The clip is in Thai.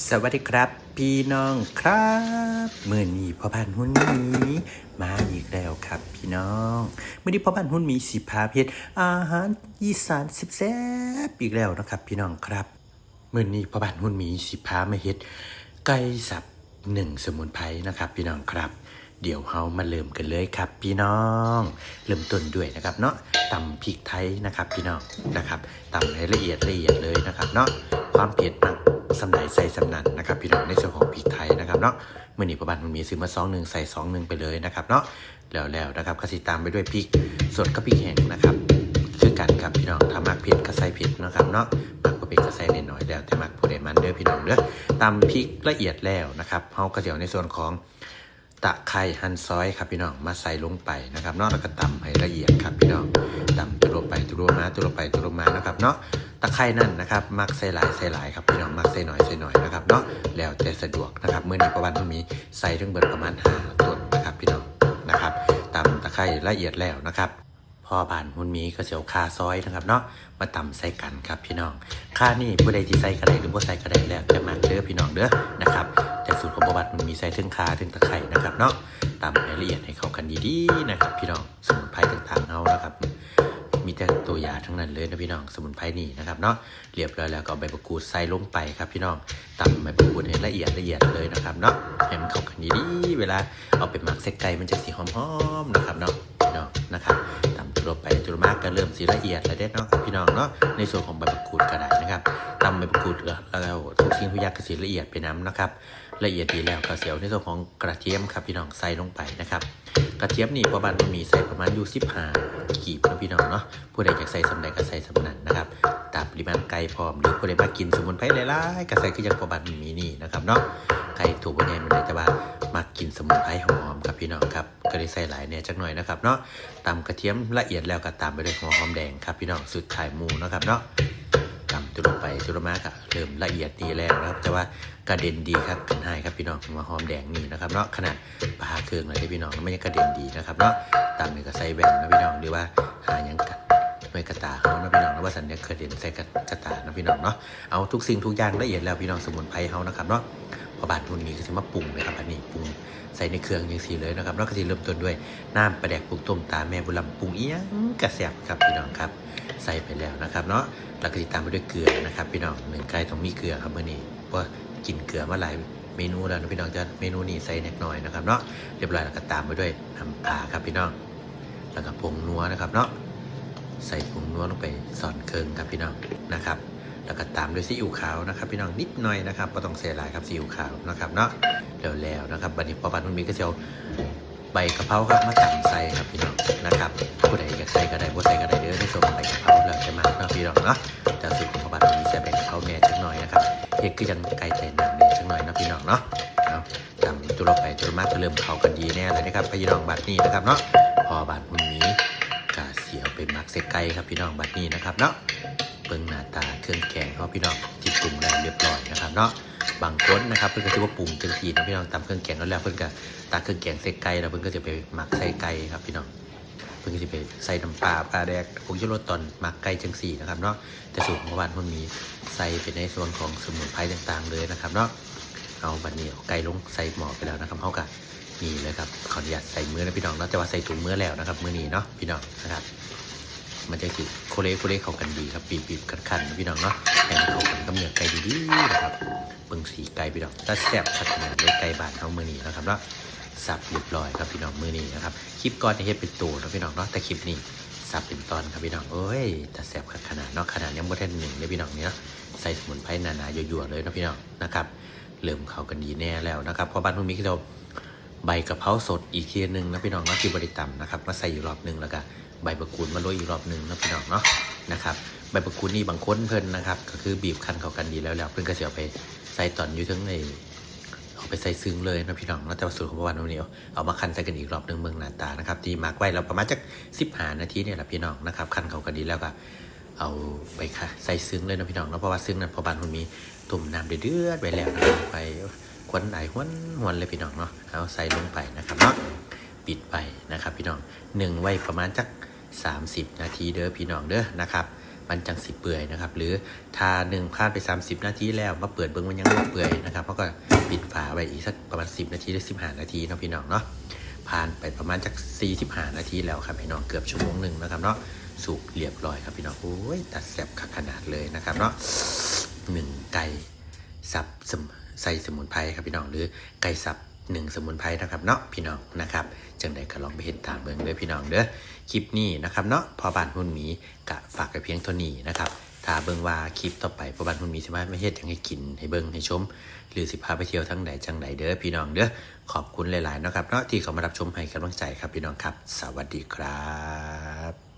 สวัสดีครับ พี่น้องครับเมื่อนี้พ่อบ้านหุ้นมีมาอีกแล้วครับ พี่น้องเมื่อนี้พ่อบ้านหุ้นมีสิพาเพชรอาหารอีสานสิบแซ่บอีกแล้วนะครับ พี่น้องครับเมื่อนี้พ่อบ้านหุ้นมีสิพามาเฮ็ดไก่สับหนึ่งสมุนไพรนะครับ พี่น้องครับ เดี๋ยวเฮามาเริ่มกันเลยครับ พี่น้องเริ่มต้นด้วยนะครับเนาะตำพริกไทยนะครับ พี่น้องนะครับตำให้ละเอียดละเอียดเลยนะครับเนาะความเผ็ดมัน สำไหนใส่สำนันนะครับพี่น้องในส่วนของพริกไทยนะครับเนาะเมื่อนี้ประบันมันมีซื้อมาซองหนึ่งใส่ซองหนึ่งไปเลยนะครับเนาะแล้วแล้วนะครับก็สิตามไปด้วยพริกสดกับพริกแห้งนะครับคือกันครับพี่น้องถ้ามักเผ็ดก็ใส่เผ็ดนะครับเนาะมักบ่เผ็ดก็ใส่น้อยๆแล้วแต่มักผู้ใดมันเด้อพี่น้องเด้อตำพริกละเอียดแล้วนะครับเฮาก็จะเอาในส่วนของตะไคร้หั่นซอยครับพี่น้องมาใส่ลงไปนะครับเนอกแล้วก็ตำให้ละเอียดครับพี่น้องตำตัวไปตัวมาตัวไปตัวมานะครับเนาะ ตะไคร้นั่นนะครับมักใส่หลายใส่หลายครับพี่น้องมักใส่หน่อยใส่หน่อยนะครับเนาะแล้วแต่สะดวกนะครับเมื่อนี้ประมาณมีใส่ถึงเบิดประมาณห้าต้นนะครับพี่น้องนะครับตำตะไคร้ละเอียดแล้วนะครับพ่อบานหุ่นหมีก็เสียวคาซอยนะครับเนาะมาตำใส่กันครับพี่น้องค่านี่ผู้ใดที่ใส่กระไดหรือบ่ใส่กระไดแล้วแต่มาเด้อพี่น้องเด้อนะครับแต่สูตรของพ่อบานหุ่นมีใส่ถึงคาถึงตะไคร่นะครับเนาะตำให้ละเอียดให้เข้ากันดีๆนะครับพี่น้องสมุนไพรต่างๆเอานะครับ มีแต่ตัวยาทั้งนั้นเลยนะพี่น้องสมุนไพรนี่นะครับเนาะเรียบร้อยแล้วก็ใบมะกรูดใส่ลงไปครับพี่น้องตำใบมะกรูดให้ละเอียดละเอียดเลยนะครับเนาะให้มันเข้ากันดีๆเวลาเอาไปหมักเส้ไก่มันจะสีหอมๆนะครับเนาะพี่น้องนะครับตำตัวไปตัวมากก็เริ่มสีละเอียดแล้วเด้เนาะพี่น้องเนาะในส่วนของใบมะกรูดก็ได้นะครับตำใบมะกรูดแล้วทุกสิ่งทุกอย่างก็สีละเอียดไปน้ำนะครับละเอียดดีแล้วก็เสียวในส่วนของกระเทียมครับพี่น้องใส่ลงไปนะครับ กระเทียมนี่ประมาณมีใส่ประมาณอยู่สิบห้ากีบนะพี่น้องเนาะผู้ใดอยากใส่สำใดก็ใส่สำนันนะครับตามปริมาณไก่พร้อมหรือผู้ใดมากินสมุนไพรหลายๆก็ใส่คือยังประมาณมีนี่นะครับเนาะไก่ถูกวันนี้มันได้แต่ว่ามากินสมุนไพรหอมๆครับพี่น้องครับก็ได้ใส่หลายเนี่ยจักหน่อยนะครับเนาะตามกระเทียมละเอียดแล้วก็ตามไปด้วยหัวหอมแดงครับพี่น้องสุดท้ายหมูนะครับเนาะ ตัวลงไปตุลมากอะเริ่มละเอียดดีแล้วนะครับ แต่ว่ากระเด็นดีครับกันหายครับพี่น้องมาหอมแดงนี่นะครับเนาะขนาดปลาเครื่องเลยที่พี่น้องไม่ยังกระเด็นดีนะครับเนาะตำนี่ก็ใส่แว่นนะพี่น้องหรือว่าหายังกัด ไม่กระตาเขานะพี่น้องนะว่าสันเนี่ยระเด็นใส่กระตานะพี่น้องเนาะเอาทุกสิ่งทุกอย่างละเอียดแล้วพี่น้องสมุนไพรเขานะครับเนาะพอบาดทุนนี้ก็จะมาปรุงนะครับอันนี้ปรุงใส่ในเครื่องอย่างสีเลยนะครับแล้วก็จะเริ่มต้นด้วยน้ำปลาแดกปรุงต้มตาแม่บุญลำปรุงเอี้ยงกระแสบครับพี่น้องครับ ใส่ไปแล้วนะครับเนาะแล้วก็ติดตามไปด้วยเกลือนะครับ พี่น้องหนึ่งไก่ต้องมีเกลือครับเมื่อนี้เพราะว่ากินเกลือมาหลายเมนูแล้วนะพี่น้องจะเมนูนี้ใส่เล็กน้อยนะครับเนาะเรียบร้อยแล้วก็ตามไปด้วยน้ำปลาครับพี่น้องแล้วก็ผงนัวนะครับเนาะ ใส่ผงนัวลงไปสอนเคิงครับพี่น้องนะครับ แล้วก็ตามด้วยซีอิ๊วขาวนะครับ พี่น้องนิดหน่อยนะครับก็ต้องเสียหลายครับซีอิ๊วขาวนะครับเนาะแล้วแล้วนะครับบัดนี้พอปันมันมีก็จะเอาใบกะเพราครับมาตำใส่ครับพี่น้องนะครับผู้ใดอยากใส่ก็ได้ผู้ใส่ก็ได้เด้อในส่วนของใบกะเพราแล้วจะมาเนาะพี่น้องเนาะจะสูตรของพอปันมันมีใส่ใบกะเพราแม่จักหน่อยนะครับเฮ็ดคือยังไก่แต่น้ำเนี่ยจักหน่อยเนาะพี่น้องเนาะเอาตำตัวเราไปตัวมากก็เริ่มเข้ากันดีแน่เลยนะครับพี่น้องบัดนี้นะครับเนาะพอบาดมันมีกา เป็นมักเสกไก่ครับพี่น้องบัดนี้นะครับเนาะเบิ่งหน้าตาเครื่องแกงเขาพี่น้องที่ปรุงแล้วเรียบร้อยนะครับเนาะบางคนนะครับเพิ่นก็จะว่าปรุงจังทีนะพี่น้องตามเครื่องแกงแล้วแล้วเพิ่นก็ตักเครื่องแกงใส่ไก่แล้วเพิ่นก็จะไปหมักใส่ไก่ครับพี่น้องเพิ่นก็จะไปใส่น้ำปลาปลาแดกผงชูรสตอนหมักไก่จังสี่นะครับเนาะแต่สูตรของบ้านเพิ่นมีใส่เป็นในส่วนของสมุนไพรต่างๆ เลยนะครับเนาะเอาบัดนี้ไก่ลงใส่หม้อไปแล้วนะครับเฮาก็นี่เลยครับขออนุญาตใส่มือนะพี่น้องเนาะแต่ว่าใส่ถุงมือแล้วนะครับมือนี้เนาะพี่น้องนะครับ มันจะสิโคเลโคเลเข้ากันดีครับปีบปีบกันคันๆพี่น้องเนาะให้มันเข้ากันกับเนื้อไก่ดีๆนะครับเบิ่งสีไก่พี่น้องถ้าแซ่บขัดขนาดเลยไก่บานเท่ามือนี้นะครับเนาะสับเรียบร้อยครับพี่น้องมือนี้นะครับคลิปก่อนจะเฮ็ดเป็นตัวนะพี่น้องเนาะแต่คลิปนี้สับเป็นตอนครับพี่น้องเอ้ยแต่แซ่บขนาดเนาะขนาดยังบ่ทันหนึ่งเลยพี่น้องเนาะใส่สมุนไพรหนาๆยั่วๆเลยนะพี่น้องนะครับเริ่มเข้ากันดีแน่แล้วนะครับเพอบ้านพุ่มีที่เรา ใบกะเพราสดอีกทีหนึ่งนะพี่น้องเนาะที่บริตำนะครับมาใส่อีกรอบหนึ่งแล้วก็ใบมะกรูดมาโรยอีกรอบหนึ่งนะพี่น้องเนาะนะครับใบมะกรูดนี่บางคนเพิ่นนะครับ ก็คือบีบคั้นเข้ากันดีแล้วแล้วเพิ่นก็จะเอาไปใส่ตอนอยู่ทั้งในเอาไปใส่ซึ้งเลยนะพี่น้องแล้วแต่สูตรของประวันวันนี้เอามาคั้นใส่กันอีกรอบหนึ่งเมืองหน้าตานะครับที่มาร์กไว้เราประมาณจักสิบห้านาทีเนี่ยแหละพี่น้องนะครับคั้นเข้ากันดีแล้วก็เอาไปค่ะใส่ซึ้งเลยนะพี่น้องเนาะเพราะว่าซึ้งนั้นพอบานมันมีตุ่มน้ำเดือดไว้แล้วนะครับไป ควันไหนหวนหวนเลยพี่น้องเนาะเอาใส่ลงไปนะครับเนาะปิดไปนะครับพี่น้องหนึ่งไว้ประมาณจัก30 นาทีเด้อพี่น้องเด้อนะครับมันจังสิเปื่อยนะครับ หรือถ้าหนึ่งผ่านไป 30 นาทีแล้วมาเปิดเบิ้งมันยังไม่เปื่อยนะครับเขาก็ปิดฝาไว้อีกสักประมาณ 10 นาทีหรือ15 นาทีเนาะพี่น้องเนาะผ่านไปประมาณจาก45นาทีแล้วครับพี่น้องเกือบชั่วโมงหนึ่งนะครับเนาะสุกเรียบร้อยครับพี่น้องโอ้ยตัดแซ่บขนาดเลยนะครับเนาะหนึ่งไก่สับสม ใส่สมุนไพรครับพี่น้องหรือไก่สับหนึ่งสมุนไพรนะครับเนาะพี่น้องนะครับจังใดก็ลองไปเห็นตามเบิ่งเด้อพี่น้องเด้อคลิปนี้นะครับเนาะพอบ้านหุ่นหมีกะฝากไปเพียงเท่านี้นะครับถ้าเบิ่งว่าคลิปต่อไปพอบ้านหุ่นหมีสามารถไม่เฮ็ดยังให้กินให้เบิ่งให้ชม หรือสิพาไปเที่ยวทั้งใดจังใดเด้อพี่น้องเด้อขอบคุณหลายๆนะครับเนาะที่เขามารับชมให้กำลังใจครับพี่น้องครับ สวัสดีครับ